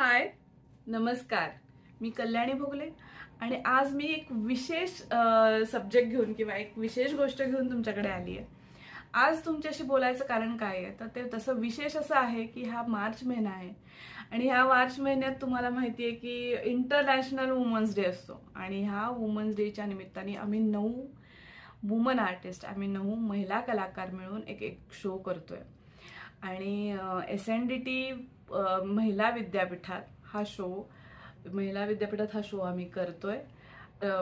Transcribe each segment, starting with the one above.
हाय. नमस्कार. मी कल्याणी भोगले आणि आज मी एक विशेष सब्जेक्ट घेऊन किंवा एक विशेष गोष्ट घेऊन तुमच्याकडे आली आहे. आज तुमच्याशी बोलायचं कारण काय आहे? तर ते तसं विशेष असं आहे की हा मार्च महिना आहे आणि ह्या मार्च महिन्यात तुम्हाला माहिती आहे की इंटरनॅशनल वुमन्स डे असतो आणि ह्या वुमन्स डेच्या निमित्ताने आम्ही नऊ वुमन आर्टिस्ट आम्ही नऊ महिला कलाकार मिळून एक एक शो करतोय. आणि एस एन डी टी महिला विद्यापीठात हा शो महिला विद्यापीठात हा शो आम्ही करतोय.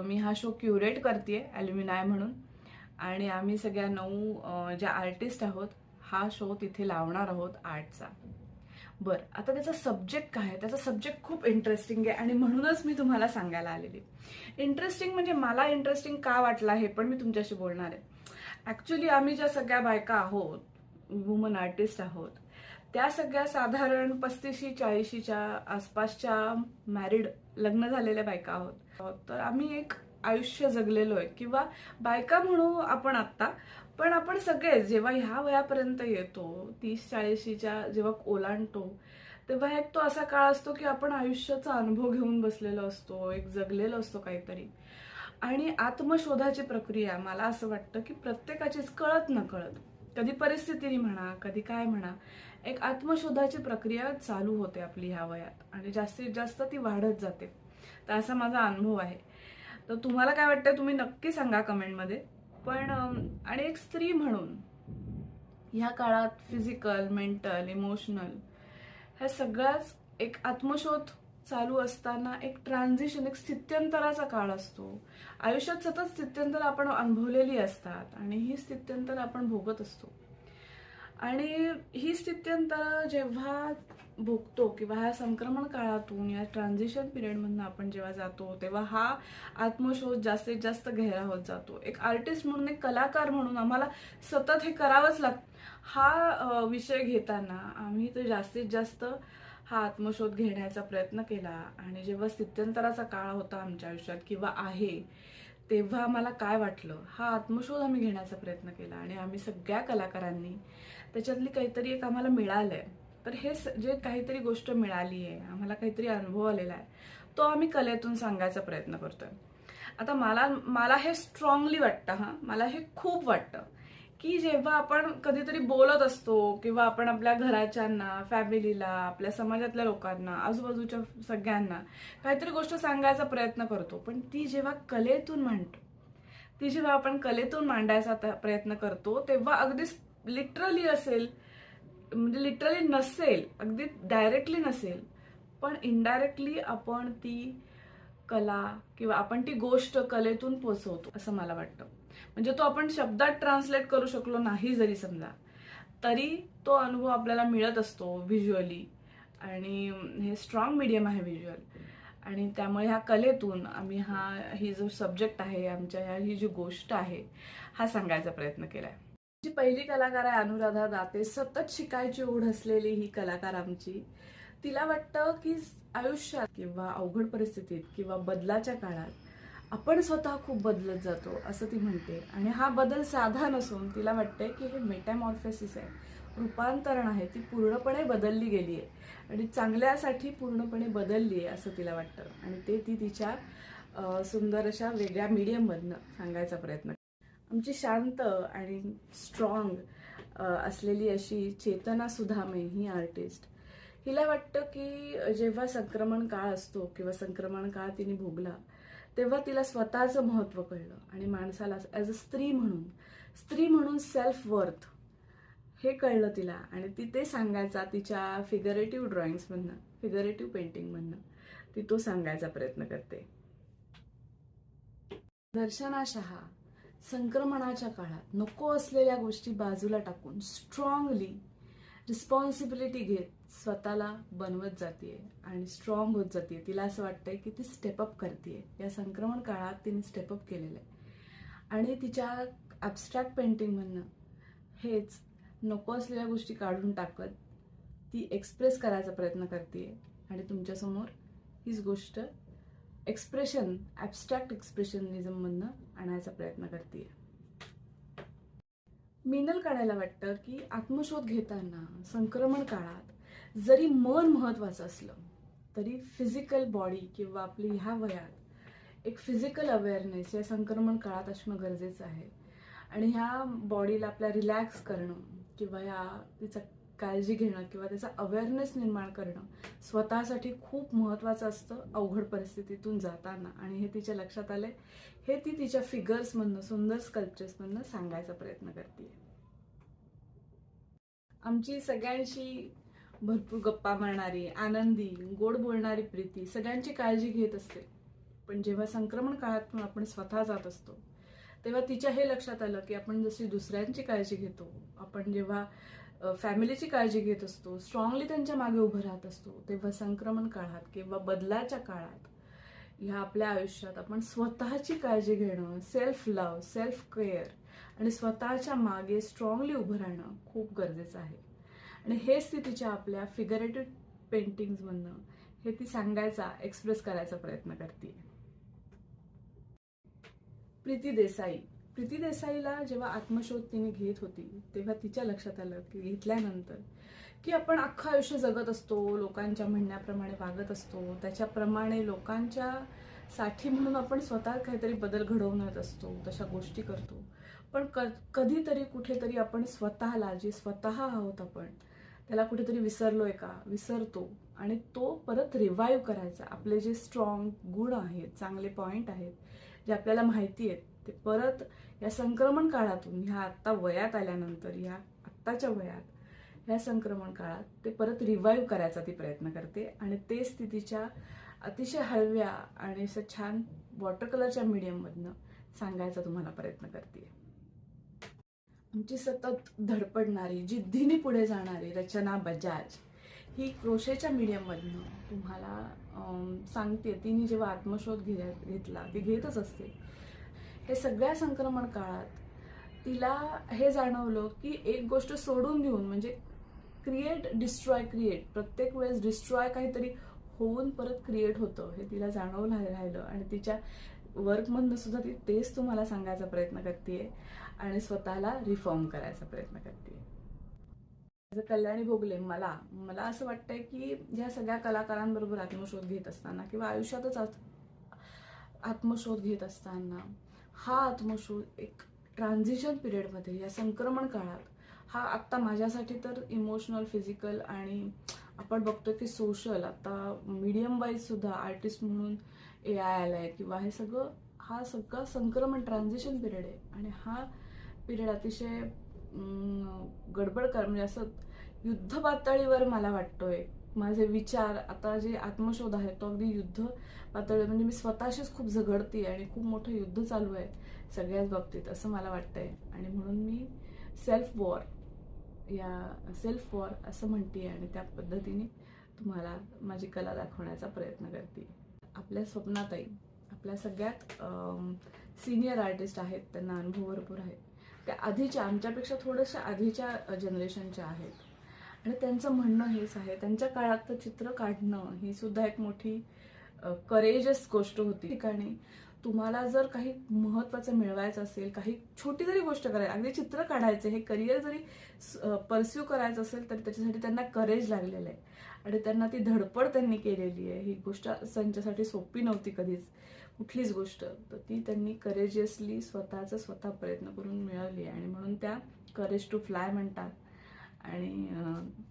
मी हा शो क्युरेट करते ॲल्युमिनाय म्हणून. आणि आम्ही सगळ्या नऊ ज्या आर्टिस्ट आहोत हा शो तिथे लावणार आहोत आर्टचा बरं आता त्याचा सब्जेक्ट काय आहे? त्याचा सब्जेक्ट खूप इंटरेस्टिंग आहे आणि म्हणूनच मी तुम्हाला सांगायला आलेली. इंटरेस्टिंग म्हणजे मला इंटरेस्टिंग का वाटला हे पण मी तुमच्याशी बोलणार आहे. ॲक्च्युली आम्ही ज्या सगळ्या बायका आहोत वुमन आर्टिस्ट आहोत त्या सगळ्या साधारण पस्तीशी चाळीशीच्या आसपासच्या मॅरिड लग्न झालेल्या बायका आहोत. तर आम्ही एक आयुष्य जगलेलो आहे किंवा बायका म्हणू आपण आत्ता पण आपण सगळे जेव्हा ह्या वयापर्यंत येतो तीस चाळीशीच्या जेव्हा ओलांडतो तेव्हा एक तो असा काळ असतो की आपण आयुष्याचा अनुभव घेऊन बसलेलो असतो एक जगलेलो असतो काहीतरी. आणि आत्मशोधाची प्रक्रिया मला असं वाटतं की प्रत्येकाचीच कळत न कळत. कधी परिस्थितीने म्हणा कधी काय म्हणा एक आत्मशोधाची प्रक्रिया चालू होते आपली ह्या वयात आणि जास्तीत जास्त ती वाढत जाते. तर असा माझा अनुभव आहे. तर तुम्हाला काय वाटतं तुम्ही नक्की सांगा कमेंटमध्ये. पण आणि एक स्त्री म्हणून ह्या काळात फिजिकल मेंटल इमोशनल ह्या सगळ्याच एक आत्मशोध चालू असताना एक ट्रान्झिशन एक स्थित्यंतराचा काळ असतो. आयुष्यात सतत स्थित्यंतर आपण अनुभवलेली असतात आणि ही स्थित्यंतर आपण भोगत असतो. आणि ही स्थित्यंतर जेव्हा भोगतो किंवा ह्या संक्रमण काळातून या ट्रान्झिशन पिरियडमधून आपण जेव्हा जातो तेव्हा हा आत्मशोध जास्तीत जास्त गहरा होत जातो. एक आर्टिस्ट म्हणून एक कलाकार म्हणून आम्हाला सतत हे करावंच लागतं हा विषय घेताना आम्ही तर जास्तीत जास्त हा आत्मशोध घेण्याचा प्रयत्न केला. आणि जेव्हा स्थित्यंतराचा काळ होता आमच्या आयुष्यात किंवा आहे तेव्हा आम्हाला काय वाटलं? हा आत्मशोध आम्ही घेण्याचा प्रयत्न केला. आणि आम्ही सगळ्या कलाकारांनी त्याच्यातली काहीतरी एक आम्हाला मिळालंय. तर हे जे काहीतरी गोष्ट मिळाली आहे आम्हाला काहीतरी अनुभव आलेला आहे तो आम्ही कलेतून सांगायचा प्रयत्न करतोय. आता मला मला हे स्ट्रॉंगली वाटतं हां. मला हे खूप वाटतं. की जेव्हा आपण कधीतरी बोलत असतो किंवा आपण आपल्या घराच्यांना फॅमिलीला आपल्या समाजातल्या लोकांना आजूबाजूच्या सगळ्यांना काहीतरी गोष्ट सांगायचा प्रयत्न करतो. पण ती जेव्हा कलेतून मांडतो ती जेव्हा आपण कलेतून मांडायचा त- प्रयत्न करतो तेव्हा अगदी लिटरली असेल म्हणजे लिटरली नसेल अगदी डायरेक्टली नसेल पण इनडायरेक्टली आपण ती कला किंवा आपण ती गोष्ट कलेतून पोचवतो असं मला वाटतं. म्हणजे तो आपण शब्दात ट्रान्सलेट करू शकलो नाही जरी समजा. तरी तो अनुभव आपल्याला मिळत असतो व्हिज्युअली आणि हे स्ट्रॉंग मीडियम आहे व्हिज्युअल आणि त्यामुळे ह्या कलेतून आम्ही हा ही जो सब्जेक्ट आहे आमच्या ह्या ही जी गोष्ट आहे हा सांगायचा प्रयत्न केलाय. जी पहिली कलाकार आहे अनुराधा दाते सतत शिकायची ओढ असलेली ही कलाकार आमची. तिला वाटतं की आयुष्यात किंवा अवघड परिस्थितीत किंवा बदलाच्या काळात आपण स्वतः खूप बदलत जातो असं ती म्हणते. आणि हा बदल साधा नसून तिला वाटते की हे मेटॅमॉर्फेसिस आहे. रूपांतरण आहे. ती पूर्णपणे बदलली गेली आहे. आणि चांगल्यासाठी पूर्णपणे बदलली आहे असं तिला वाटतं. आणि ते ती तिच्या सुंदर अशा वेगळ्या मीडियममधनं सांगायचा प्रयत्न आमची शांत आणि स्ट्रॉंग असलेली अशी चेतना सुधामे ही आर्टिस्ट हिला वाटतं की जेव्हा संक्रमण काळ असतो किंवा संक्रमण काळ तिने भोगला तेव्हा तिला स्वतःचं महत्त्व कळलं आणि माणसाला ॲज अ स्त्री म्हणून स्त्री म्हणून सेल्फ वर्थ हे कळलं तिला आणि ती ते सांगायचा तिच्या फिगरेटिव्ह ड्रॉइंग्समधनं फिगरेटिव्ह पेंटिंगमधनं ती तो सांगायचा प्रयत्न करते. दर्शना शहा संक्रमणाच्या काळात नको असलेल्या गोष्टी बाजूला टाकून स्ट्रॉंगली रिस्पॉन्सिबिलिटी घेत स्वतःला बनवत जाते आणि स्ट्रॉंग होत जाते तिला असं वाटतंय की ती स्टेपअप करते या संक्रमण काळात तिने स्टेपअप केलेलं आहे आणि तिच्या ॲबस्ट्रॅक्ट पेंटिंगमधनं हेच नको असलेल्या गोष्टी काढून टाकत ती एक्सप्रेस करायचा प्रयत्न करते आणि तुमच्यासमोर हीच गोष्ट एक्सप्रेशन ॲबस्ट्रॅक्ट एक्सप्रेशनिझममधनं आणायचा प्रयत्न करते मिनल काढायला वाटतं की आत्मशोध घेताना संक्रमण काळात जरी मन महत्वाचं असलं तरी फिजिकल बॉडी किंवा आपली ह्या वयात एक फिजिकल अवेअरनेस या संक्रमण काळात असणं गरजेचं आहे. आणि ह्या बॉडीला आपल्या रिलॅक्स करणं किंवा ह्या तिचा काळजी घेणं किंवा त्याचा अवेअरनेस निर्माण करणं स्वतःसाठी खूप महत्त्वाचं असतं अवघड परिस्थितीतून जाताना. आणि हे तिच्या लक्षात आलं हे ती तिच्या फिगर्समधनं सुंदर स्कल्पचर्समधनं सांगायचा प्रयत्न करते आमची सगळ्यांशी भरपूर गप्पा मारणारी आनंदी गोड बोलणारी प्रीती सगळ्यांची काळजी घेत असते. पण जेव्हा संक्रमण काळातून आपण स्वतः जात असतो तेव्हा तिच्या हे लक्षात आलं की आपण जशी दुसऱ्यांची काळजी घेतो आपण जेव्हा फॅमिलीची काळजी घेत असतो स्ट्रॉंगली त्यांच्या मागे उभं राहत असतो तेव्हा संक्रमण काळात किंवा बदलाच्या काळात ह्या आपल्या आयुष्यात आपण स्वतःची काळजी घेणं सेल्फ लव सेल्फ केअर आणि स्वतःच्या मागे स्ट्रॉंगली उभं राहणं खूप गरजेचं आहे. आणि हेच ती तिच्या आपल्या फिगरेटेड पेंटिंग्समधनं हे ती सांगायचा एक्सप्रेस करायचा प्रयत्न करते. प्रीती देसाई. प्रीती देसाईला जेव्हा आत्मशोध तिने घेत होती तेव्हा तिच्या लक्षात आलं की घेतल्यानंतर की आपण अख्खं आयुष्य जगत असतो लोकांच्या म्हणण्याप्रमाणे वागत असतो त्याच्याप्रमाणे लोकांच्या साठी म्हणून आपण स्वतः काहीतरी बदल घडवून येत असतो तशा गोष्टी करतो. पण क कधीतरी कुठेतरी आपण स्वतःला जे स्वतः आहोत आपण त्याला कुठेतरी विसरलोय का? विसरतो. आणि तो परत रिवाईव्ह करायचा. आपले जे स्ट्रॉंग गुण आहेत चांगले पॉईंट आहेत जे आपल्याला माहिती आहेत ते परत या संक्रमण काळातून ह्या आत्ता वयात आल्यानंतर ह्या आत्ताच्या वयात ह्या संक्रमण काळात ते परत रिवाईव्ह करायचा ती प्रयत्न करते. आणि ते स्थितीच्या अतिशय हळव्या आणि असं छान वॉटर कलरच्या मीडियममधनं सांगायचा तुम्हाला प्रयत्न करते आमची सतत धडपडणारी जिद्दीने पुढे जाणारी रचना बजाज. ही क्रोशेच्या मीडियममधनं तुम्हाला सांगते. तिने जेव्हा आत्मशोध घे घेतला ती घेतच असते. हे सगळ्या संक्रमण काळात तिला हे जाणवलं की एक गोष्ट सोडून देऊन म्हणजे क्रिएट डिस्ट्रॉय क्रिएट प्रत्येक वेळेस डिस्ट्रॉय काहीतरी होऊन परत क्रिएट होतं हे तिला जाणवलं राहिलं. आणि तिच्या वर्कमधनं सुद्धा ती तेच तुम्हाला सांगायचा प्रयत्न करते आणि स्वतःला रिफॉर्म करायचा प्रयत्न करते. कल्याणी भोगले मला मला असं वाटतंय की या सगळ्या कलाकारांबरोबर आत्मशोध घेत असताना किंवा आयुष्यातच आत्मशोध घेत असताना हा आत्मशोध एक ट्रान्झिशन पिरियडमध्ये या संक्रमण काळात हा आत्ता माझ्यासाठी तर इमोशनल फिजिकल आणि आपण बघतो की सोशल आता मीडियम वाईज सुद्धा आर्टिस्ट म्हणून ए आय आलाय किंवा हे सगळं हा सगळा संक्रमण ट्रान्झिशन पिरियड आहे. आणि हा पिरियड अतिशय गडबड कर म्हणजे असं युद्ध पातळीवर मला वाटतोय. माझे विचार आता जे आत्मशोध आहे तो अगदी युद्ध पातळी म्हणजे मी स्वतःशीच खूप झगडते आणि खूप मोठं युद्ध चालू आहे सगळ्याच बाबतीत असं मला वाटतंय. आणि म्हणून मी सेल्फ वॉर या सेल्फ वॉर असं म्हणते आणि त्या पद्धतीने तुम्हाला माझी कला दाखवण्याचा प्रयत्न करते आपल्या स्वप्नाताई आपल्या सगळ्यात सिनियर आर्टिस्ट आहेत त्यांना अनुभव भरपूर आहे. त्या आधीच्या आमच्यापेक्षा थोड्याशा आधीच्या जनरेशनच्या आहेत. आणि त्यांचं म्हणणं हेच आहे त्यांच्या काळात तर चित्र काढणं ही सुद्धा एक मोठी करेजस गोष्ट होती. ठिकाणी तुम्हाला जर काही महत्त्वाचं मिळवायचं असेल काही छोटी जरी गोष्ट करायची अगदी चित्र काढायचं हे करिअर जरी परस्यू करायचं असेल तर त्याच्यासाठी त्यांना करेज लागलेलं आहे. आणि त्यांना ती धडपड त्यांनी केलेली आहे. ही गोष्ट त्यांच्यासाठी सोपी नव्हती कधीच. कुठलीच गोष्ट. तर ती त्यांनी करेजियसली स्वतःचा स्वतः प्रयत्न करून मिळवली आहे. आणि म्हणून त्या करेज टू फ्लाय म्हणतात. आणि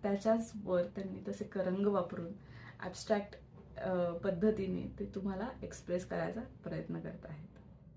त्याच्याच वर त्यांनी तसे करंग वापरून ॲबस्ट्रॅक्ट पद्धतीने ते तुम्हाला एक्सप्रेस करायचा प्रयत्न करत आहेत.